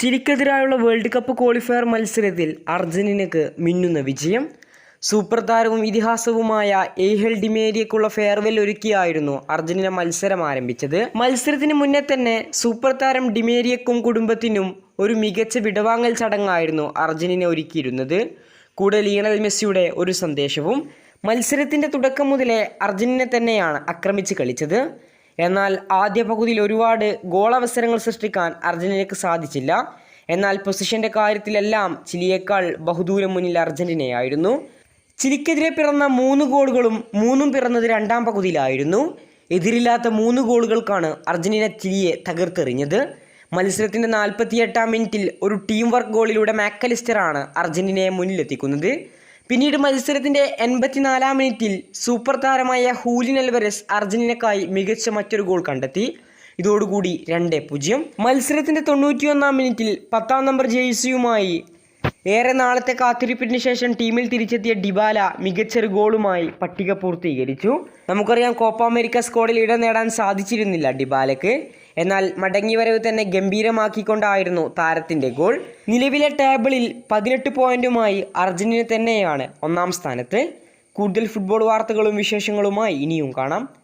ചിലിക്കെതിരായുള്ള world cup qualifier മത്സരത്തിൽ അർജന്റീനക്ക് മിന്നുന്ന വിജയം. സൂപ്പർ താരവും ഇതിഹാസവുമായ ഏഹൽ ഡിമേരിയക്കുള്ള ഫെയർവെൽ ഒരുക്കിയായിരുന്നു അർജന്റീന മത്സരം ആരംഭിച്ചത്. മത്സരത്തിന് മുന്നേ തന്നെ സൂപ്പർ താരം ഡിമേരിയക്കും കുടുംബത്തിനും ഒരു മികച്ച വിടവാങ്ങൽ ചടങ്ങായിരുന്നു അർജന്റീന ഒരുക്കിയിരുന്നത്. കൂടെ ലിയണൽ മെസ്സിയുടെ ഒരു സന്ദേശവും. മത്സരത്തിന്റെ തുടക്കം മുതലേ അർജന്റീന തന്നെയാണ് ആക്രമിച്ച് കളിച്ചത്. എന്നാൽ ആദ്യ പകുതിയിൽ ഒരുപാട് ഗോളവസരങ്ങൾ സൃഷ്ടിക്കാൻ അർജന്റീനയ്ക്ക് സാധിച്ചില്ല. എന്നാൽ പൊസിഷന്റെ കാര്യത്തിലെല്ലാം ചിലിയേക്കാൾ ബഹുദൂരം മുന്നിൽ അർജന്റീനയായിരുന്നു. ചിലിക്കെതിരെ പിറന്ന മൂന്ന് ഗോളുകളും മൂന്നും പിറന്നത് രണ്ടാം പകുതിയിലായിരുന്നു. എതിരില്ലാത്ത മൂന്ന് ഗോളുകൾക്കാണ് അർജന്റീന ചിലിയെ തകർത്തെറിഞ്ഞത്. മത്സരത്തിന്റെ നാൽപ്പത്തിയെട്ടാം മിനിറ്റിൽ ഒരു ടീം വർക്ക് ഗോളിലൂടെ മാക്കലിസ്റ്ററാണ് അർജന്റീനയെ മുന്നിലെത്തിക്കുന്നത്. പിന്നീട് മത്സരത്തിന്റെ എൺപത്തിനാലാം മിനിറ്റിൽ സൂപ്പർ താരമായ ഹൂലിൻ അൽവരസ് അർജന്റീനക്കായി മികച്ച മറ്റൊരു ഗോൾ കണ്ടെത്തി. ഇതോടുകൂടി രണ്ട് പൂജ്യം. മത്സരത്തിന്റെ തൊണ്ണൂറ്റിയൊന്നാം മിനിറ്റിൽ പത്താം നമ്പർ ജേഴ്സിയുമായി ഏറെ നാളത്തെ കാത്തിരിപ്പിന് ശേഷം ടീമിൽ തിരിച്ചെത്തിയ ഡിബാല മികച്ചൊരു ഗോളുമായി പട്ടിക പൂർത്തീകരിച്ചു. നമുക്കറിയാം കോപ്പ അമേരിക്ക സ്കോഡിൽ ഇടം നേടാൻ സാധിച്ചിരുന്നില്ല ഡിബാലയ്ക്ക് എന്നാൽ മടങ്ങിവരവ് തന്നെ ഗംഭീരമാക്കിക്കൊണ്ടായിരുന്നു താരത്തിന്റെ ഗോൾ. നിലവിലെ ടേബിളിൽ പതിനെട്ട് പോയിന്റുമായി അർജന്റീന തന്നെയാണ് ഒന്നാം സ്ഥാനത്ത്. കൂടുതൽ ഫുട്ബോൾ വാർത്തകളും വിശേഷങ്ങളുമായി ഇനിയും കാണാം.